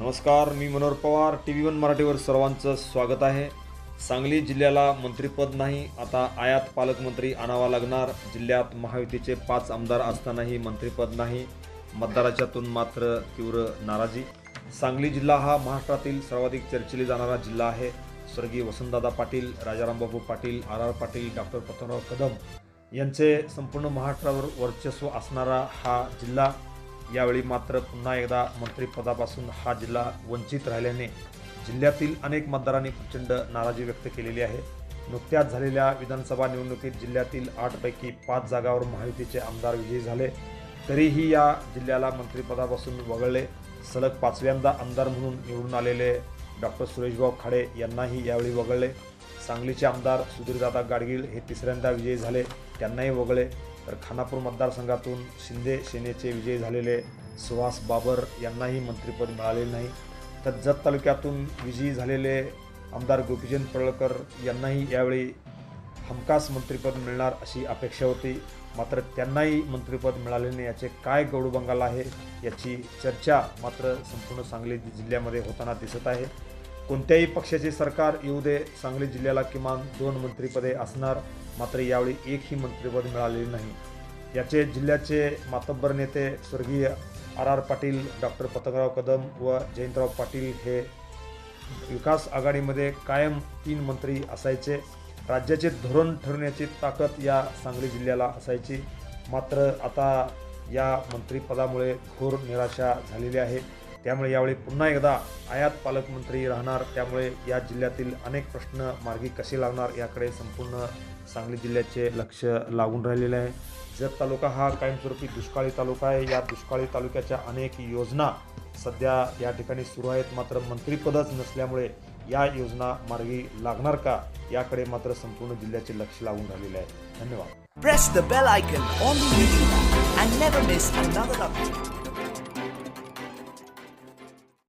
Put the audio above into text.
नमस्कार मी Manohar Pawar T V one मराठीवर सर्वांचं स्वागत आहे. सांगली जिल्ह्याला मंत्रिपद नाही आता आयात पालकमंत्री आणावा लागणार. जिल्ह्यात महायुतीचे पाच आमदार असतानाही मंत्रिपद नाही. मतदाराच्यातून मात्र तीव्र नाराजी. सांगली जिल्हा हा महाराष्ट्रातील सर्वाधिक चर्चिले जाणारा जिल्हा आहे. स्वर्गीय Vasantdada Patil Rajarambapu Patil R R Patil doctor Prathamrao Kadam यांचे संपूर्ण महाराष्ट्रावर वर्चस्व असणारा हा जिल्हा. यावेळी मात्र पुन्हा एकदा मंत्रिपदापासून हा जिल्हा वंचित राहिल्याने जिल्ह्यातील अनेक मतदारांनी प्रचंड नाराजी व्यक्त केलेली आहे. नुकत्याच झालेल्या विधानसभा निवडणुकीत जिल्ह्यातील आठपैकी पाच जागावर महायुतीचे आमदार विजयी झाले. तरीही या जिल्ह्याला मंत्रिपदापासून वगळले. सलग पाचव्यांदा आमदार म्हणून निवडून आलेले डॉक्टर सुरेशभाऊ खाडे यांनाही यावेळी वगळले. सांगलीचे आमदार सुधीरदादा गाडगीळ हे तिसऱ्यांदा विजयी झाले. त्यांनाही वगळले. तर खानापूर मतदारसंघातून शिंदे सेनेचे विजयी झालेले सुहास बाबर यांनाही मंत्रिपद मिळालेले नाही. तर जत तालुक्यातून विजयी झालेले आमदार गोपीचंद पडळकर यांनाही यावेळी हमखास मंत्रिपद मिळणार अशी अपेक्षा होती. मात्र त्यांनाही मंत्रिपद मिळाले नाही याचे काय गौडबंगाल आहे याची चर्चा मात्र संपूर्ण सांगली जिल्ह्यामध्ये होताना दिसत आहे. कोणत्याही पक्षाचे सरकार येऊ दे सांगली जिल्ह्याला किमान दोन मंत्रिपदे असणार मात्र यावेळी एकही मंत्रिपद मिळालेले नाही. याचे जिल्ह्याचे मातब्बर नेते स्वर्गीय R R Patil doctor Patangrao Kadam व जयंतराव पाटील हे विकास आघाडीमध्ये कायम तीन मंत्री असायचे. राज्याचे धोरण ठरवण्याची ताकद या सांगली जिल्ह्याला असायची. मात्र आता या मंत्रिपदामुळे घोर निराशा झालेली आहे. त्यामुळे यावेळी पुन्हा एकदा आयात पालकमंत्री राहणार. त्यामुळे या जिल्ह्यातील अनेक प्रश्न मार्गी कसे लागणार याकडे संपूर्ण सांगली जिल्ह्याचे लक्ष लागून राहिलेले आहे. जत तालुका हा कायमस्वरूपी दुष्काळी तालुका आहे. या दुष्काळी तालुक्याच्या अनेक योजना सध्या या ठिकाणी सुरू आहेत. मात्र मंत्रिपदच नसल्यामुळे या योजना मार्गी लागणार का याकडे मात्र संपूर्ण जिल्ह्याचे लक्ष लागून राहिलेले आहे. धन्यवाद. Press the bell icon on the YouTube and never miss another update.